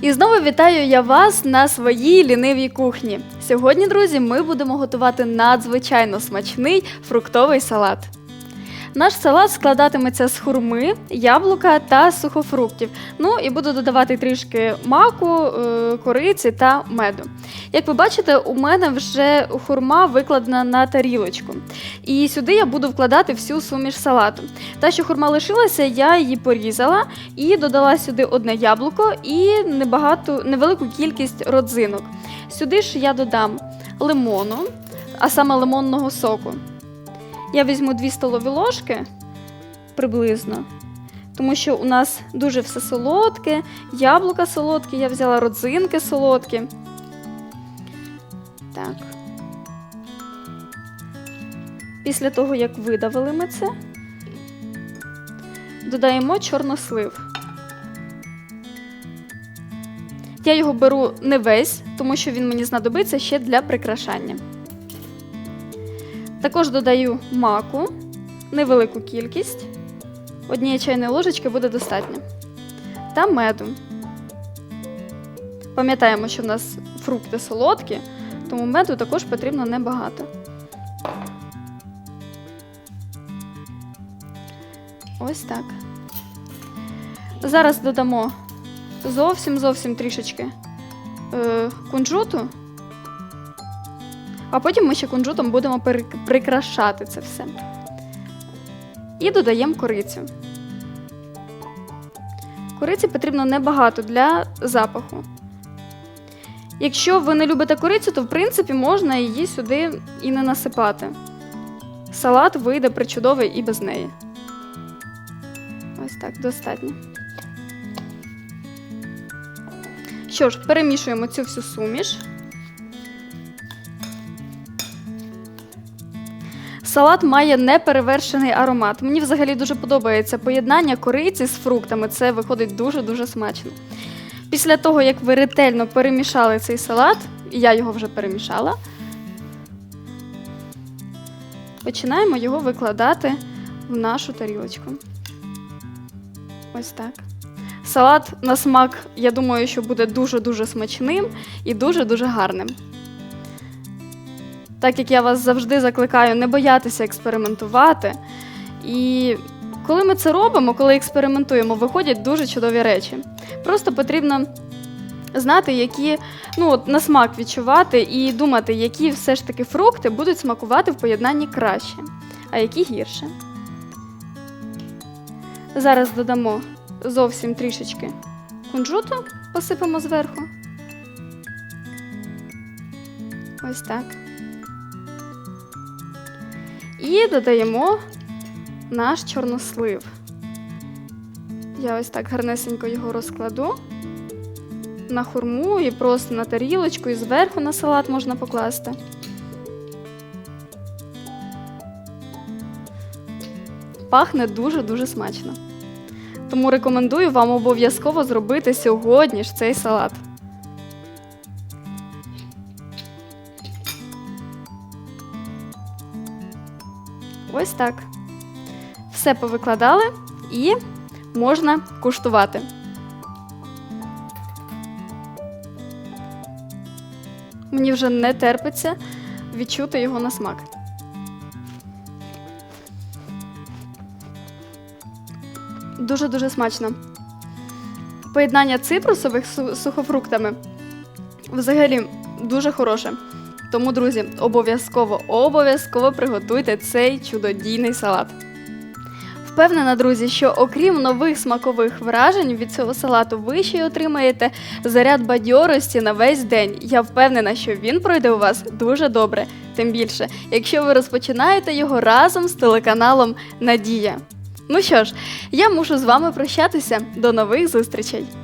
І знову вітаю я вас на своїй лінивій кухні. Сьогодні, друзі, ми будемо готувати надзвичайно смачний фруктовий салат. Наш салат складатиметься з хурми, яблука та сухофруктів. Ну і буду додавати трішки маку, е, кориці та меду. Як ви бачите, у мене вже хурма викладена на тарілочку. І сюди я буду вкладати всю суміш салату. Та, що хурма лишилася, я її порізала і додала сюди одне яблуко і небагато, невелику кількість родзинок. Сюди ж я додам лимону, а саме лимонного соку. Я візьму 2 столові ложки приблизно, тому що у нас дуже все солодке, яблука солодкі, я взяла родзинки солодкі. Так. Після того, як видавили ми це, додаємо чорнослив. Я його беру не весь, тому що він мені знадобиться ще для прикрашання. Також додаю маку, невелику кількість. Однієї чайної ложечки буде достатньо. Та меду. Пам'ятаємо, що в нас фрукти солодкі, тому меду також потрібно небагато. Ось так. Зараз додамо зовсім зовсім трішечки е, кунжуту. А потім ми ще кунжутом будемо прикрашати це все. І додаємо корицю. Кориці потрібно небагато для запаху. Якщо ви не любите корицю, то в принципі можна її сюди і не насипати. Салат вийде причудовий і без неї. Ось так, достатньо. Що ж, перемішуємо цю всю суміш. Салат має неперевершений аромат. Мені взагалі дуже подобається поєднання кориці з фруктами. Це виходить дуже-дуже смачно. Після того, як ви ретельно перемішали цей салат, я його вже перемішала, починаємо його викладати в нашу тарілочку. Ось так. Салат на смак, я думаю, що буде дуже-дуже смачним і дуже-дуже гарним. Так як я вас завжди закликаю не боятися експериментувати. І коли ми це робимо, коли експериментуємо, виходять дуже чудові речі. Просто потрібно знати, які ну, от на смак відчувати і думати, які все ж таки фрукти будуть смакувати в поєднанні краще, а які гірше. Зараз додамо зовсім трішечки кунжуту, посипемо зверху. Ось так. І додаємо наш чорнослив. Я ось так гарнесенько його розкладу на хурму і просто на тарілочку, і зверху на салат можна покласти. Пахне дуже-дуже смачно. Тому рекомендую вам обов'язково зробити сьогодні ж цей салат. Ось так. Все повикладали і можна куштувати. Мені вже не терпиться відчути його на смак. Дуже-дуже смачно. Поєднання цитрусових з сухофруктами взагалі дуже хороше. Тому, друзі, обов'язково, обов'язково приготуйте цей чудодійний салат. Впевнена, друзі, що окрім нових смакових вражень від цього салату, ви ще й отримаєте заряд бадьорості на весь день. Я впевнена, що він пройде у вас дуже добре. Тим більше, якщо ви розпочинаєте його разом з телеканалом Надія. Ну що ж, я мушу з вами прощатися. До нових зустрічей!